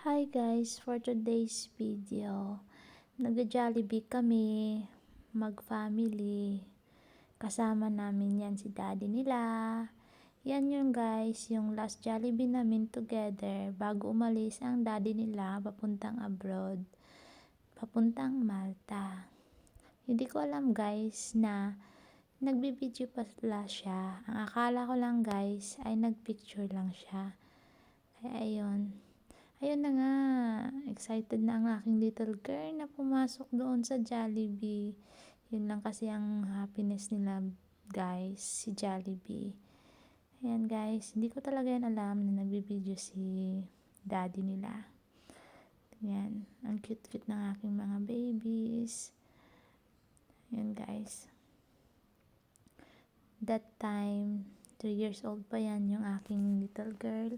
Hi guys, for today's video, nag-jollibee kami, mag-family. Kasama namin yan si daddy nila. Yan yung guys, yung last Jollibee namin together bago umalis ang daddy nila papuntang abroad, papuntang Malta. Hindi ko alam guys na nagbibideo pala siya. Ang akala ko lang guys ay nagpicture lang siya. Kaya ayun, Ayun na nga, excited na ang aking little girl na pumasok doon sa Jollibee. Yun lang kasi ang happiness nila guys, si Jollibee. Ayan guys, hindi ko talaga yan alam na nagbibideo si daddy nila. Ayan, ang cute-cute ng aking mga babies. Ayan guys. That time, 3 years old pa yan yung aking little girl.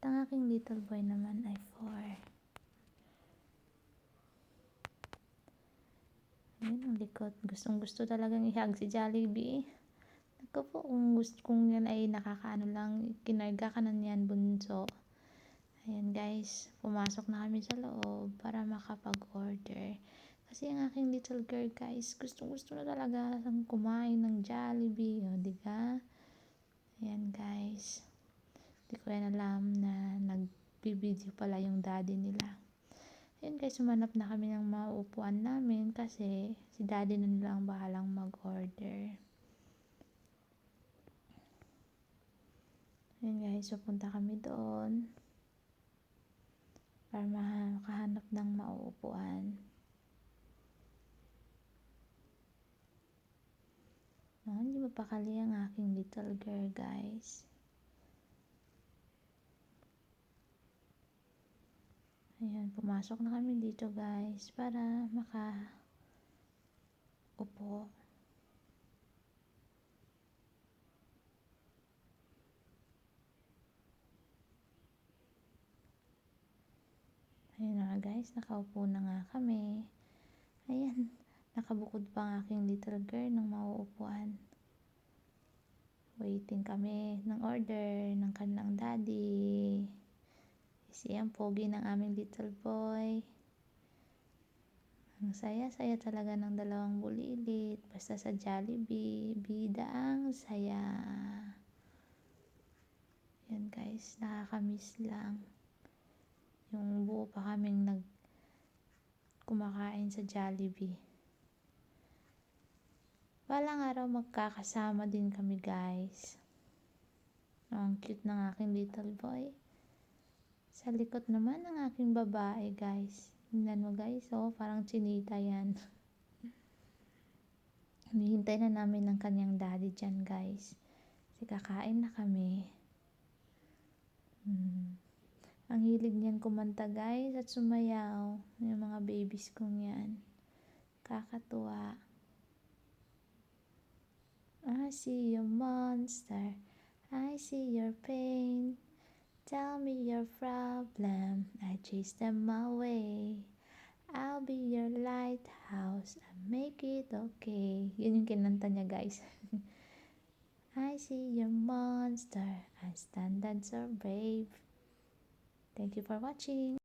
At ang aking little boy naman ay 4. Ayun, ang likot. Gustong gusto talagang ihag si Jollibee. Naku po, kung gusto kong yan ay nakakaano lang, kinarga ka na niyan bunso. Ayan guys, pumasok na kami sa loob para makapag-order. Kasi ang aking little girl guys, gustong gusto na talaga kumain ng Jollibee. O, diba? Ayan guys. Hindi ko yan alam na nagbibideo pala yung daddy nila. Ayun guys, sumanap na kami ng mauupuan namin kasi si daddy na nila ang bahalang mag-order. Ayun guys, pupunta kami doon para makahanap ng mauupuan. Oh, hindi mapakali ang aking little girl guys. Ayan, pumasok na kami dito guys para maka upo. Ayan na guys, nakaupo na nga kami. Ayan, nakabukod pa ang aking little girl ng mauupuan. Waiting kami ng order ng kanilang daddy. Si ang pogi ng aming little boy. Ang saya-saya talaga ng dalawang bulilit. Basta sa Jollibee, bida ang saya. Yan guys, nakakamiss lang. Yung buo pa kaming nag kumakain sa Jollibee. Balang araw magkakasama din kami guys. Ang cute ng aking little boy. Sa likod naman ng aking babae, guys. Tingnan mo, guys. Oh, parang chinita yan. Hinihintay na namin ng kanyang daddy dyan, guys. Kasi kakain na kami. Hmm. Ang hilig niyan kumanta, guys, at sumayaw. Yung mga babies kong yan. Kakatuwa. I see your monster. I see your pain. Tell me your problem, I chase them away. I'll be your lighthouse, I make it okay. Yun yung kinanta niya guys. I see your monster, I stand and so brave. Thank you for watching.